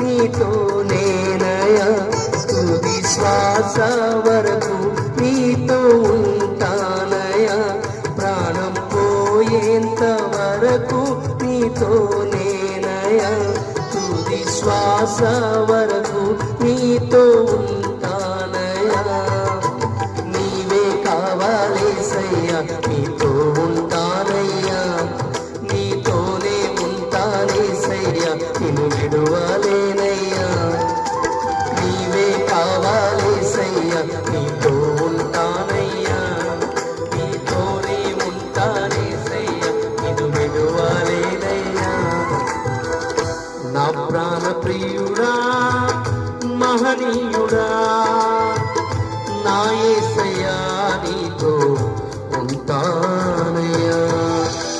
నీతోనేనయా తుది శ్వాస వరకు నీతో ఉంటానయా. ప్రాణం పోయేంత వరకు నీతోనేనయా తుది శ్వాస వరకు నీతో ఉంటానయా. నీవే కావాలేసయ్యా నీతో ఉంటానయ్యా. నీతోనే ఉంటానేసయ్యా నిన్ను విడువాలి నా ప్రాణ ప్రియుడా మహనీయుడా. నా